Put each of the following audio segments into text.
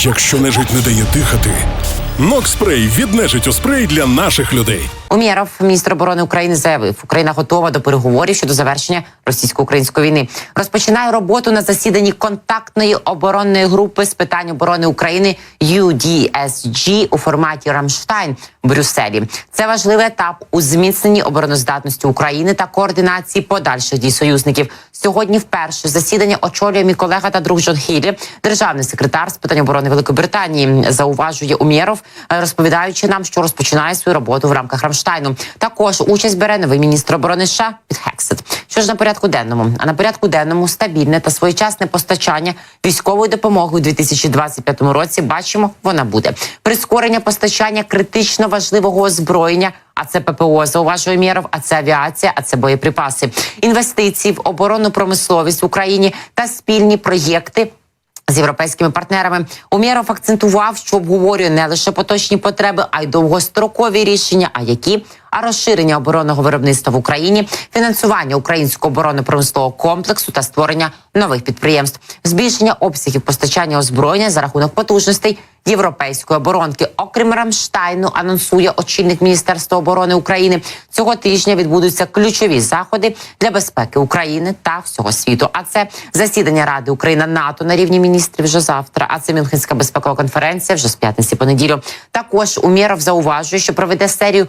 Якщо нежить не дає дихати, Нокспрей від нежиттю спрей для наших людей. Умєров, міністр оборони України, заявив, Україна готова до переговорів щодо завершення російсько-української війни. Розпочинає роботу на засіданні контактної оборонної групи з питань оборони України UDSG у форматі Рамштайн в Брюсселі. Це важливий етап у зміцненні обороноздатності України та координації подальших дій союзників. Сьогодні вперше засідання очолює мій колега та друг Джон Хілі, державний секретар з питань оборони Великої Британії. Зауважує Умєров, е, розповідаючи нам, що розпочинає свою роботу в рамках Рамштайну. Також участь бере новий міністр оборони США Піт Хексет. Що ж на порядку денному? А на порядку денному стабільне та своєчасне постачання військової допомоги у 2025 році. Бачимо, вона буде прискорення постачання критично важливого озброєння. А це ППО зауважує Мєров, а це авіація, а це боєприпаси, інвестиції в оборонну промисловість в Україні та спільні проєкти з європейськими партнерами Умєров акцентував, що обговорює не лише поточні потреби, а й довгострокові рішення. А які а розширення оборонного виробництва в Україні, фінансування українського оборонно-промислового комплексу та створення нових підприємств, збільшення обсягів постачання озброєння за рахунок потужностей європейської оборонки. Окрім Рамштайну, анонсує очільник Міністерства оборони України. Цього тижня відбудуться ключові заходи для безпеки України та всього світу. А це засідання Ради Україна НАТО на рівні міністрів вже завтра. А це Мюнхенська безпекова конференція вже з п'ятниці по неділю. Також Умєров зауважує, що проведе серію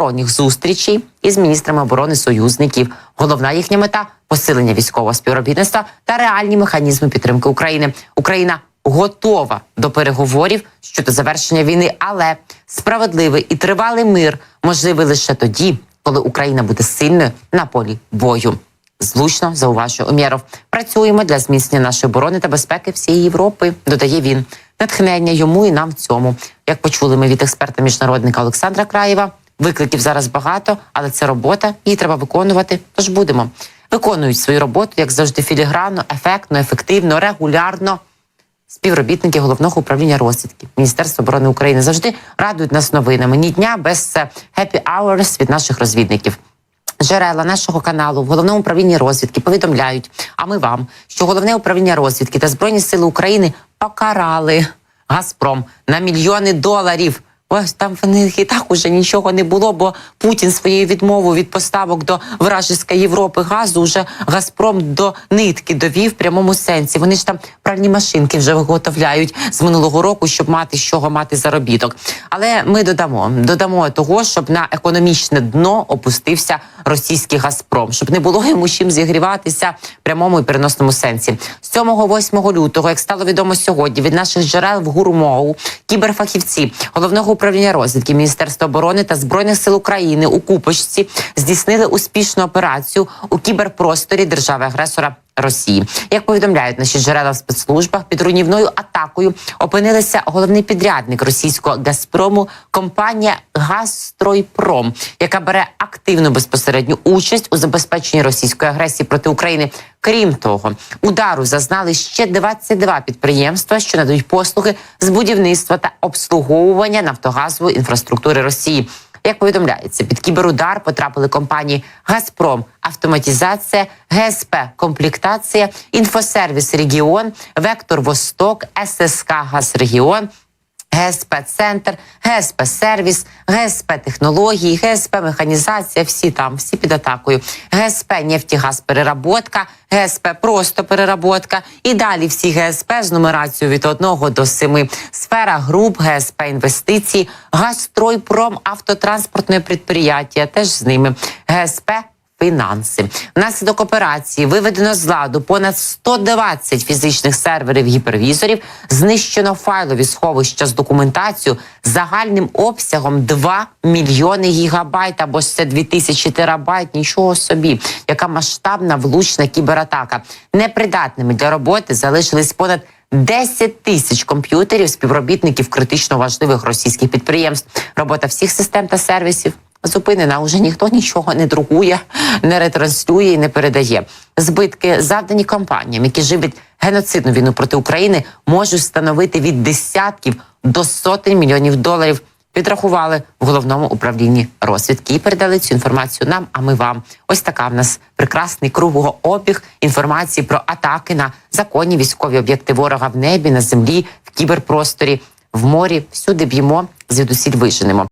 двосторонніх зустрічей із міністрами оборони союзників. Головна їхня мета посилення військового співробітництва та реальні механізми підтримки України. Україна готова до переговорів щодо завершення війни, але справедливий і тривалий мир можливий лише тоді, коли Україна буде сильною на полі бою. Злучно зауважує Умєров. Працюємо для зміцнення нашої оборони та безпеки всієї Європи. Додає він натхнення йому і нам в цьому. Як почули ми від експерта міжнародника Олександра Краєва. Викликів зараз багато, але це робота, її треба виконувати. Тож будемо виконують свою роботу, як завжди, філігранно, ефектно, ефективно, регулярно. Співробітники головного управління розвідки Міністерства оборони України завжди радують нас новинами. Ні дня без е, happy hours від наших розвідників. Джерела нашого каналу в головному управлінні розвідки повідомляють. А ми вам, що головне управління розвідки та збройні сили України покарали Газпром на мільйони доларів. Ось там в них і так уже нічого не було, бо Путін своєю відмовою від поставок до вражеської Європи газу вже Газпром до нитки довів в прямому сенсі. Вони ж там пральні машинки вже виготовляють з минулого року, щоб мати з чого мати заробіток. Але ми додамо додамо того, щоб на економічне дно опустився російський Газпром, щоб не було йому чим зігріватися в прямому і переносному сенсі. З 7-8 лютого, як стало відомо сьогодні, від наших джерел в гурмоу кіберфахівці головного управління розвідки Міністерства оборони та збройних сил України у Купочці здійснили успішну операцію у кіберпросторі держави-агресора. Росії, як повідомляють наші джерела в спецслужбах, під руйнівною атакою опинилися головний підрядник російського Газпрому, компанія Гастройпром, яка бере активну безпосередню участь у забезпеченні російської агресії проти України. Крім того, удару зазнали ще 22 підприємства, що надають послуги з будівництва та обслуговування нафтогазової інфраструктури Росії. Як повідомляється, під кіберудар потрапили компанії Газпром, Автоматизація, ГСП Комплектація, Інфосервіс Регіон, Вектор Восток, ССК Газрегіон. ГСП Центр, ГСП Сервіс, ГСП Технології, ГСП Механізація, всі там, всі під атакою, ГСП Нефтігаз Переработка, ГСП Просто Переработка. І далі всі ГСП з нумерацією від 1 до 7. Сфера груп, ГСП Інвестиції, Газстройпром, автотранспортне підприємство, теж з ними, ГСП Фінанси внаслідок операції виведено з ладу понад 120 фізичних серверів гіпервізорів. Знищено файлові сховища з документацією загальним обсягом 2 мільйони гігабайт або це 2000 терабайт. Нічого собі, яка масштабна влучна кібератака. Непридатними для роботи залишились понад 10 тисяч комп'ютерів співробітників критично важливих російських підприємств. Робота всіх систем та сервісів зупинена. Уже ніхто нічого не друкує, не ретранслює і не передає. Збитки, завдані компаніям, які живуть геноцидну війну проти України, можуть становити від десятків до сотень мільйонів доларів. підрахували в головному управлінні розвідки і передали цю інформацію нам. А ми вам. Ось така в нас прекрасний кругообіг інформації про атаки на законні військові об'єкти ворога в небі, на землі, в кіберпросторі, в морі. Всюди б'ємо, звідусіль виженемо.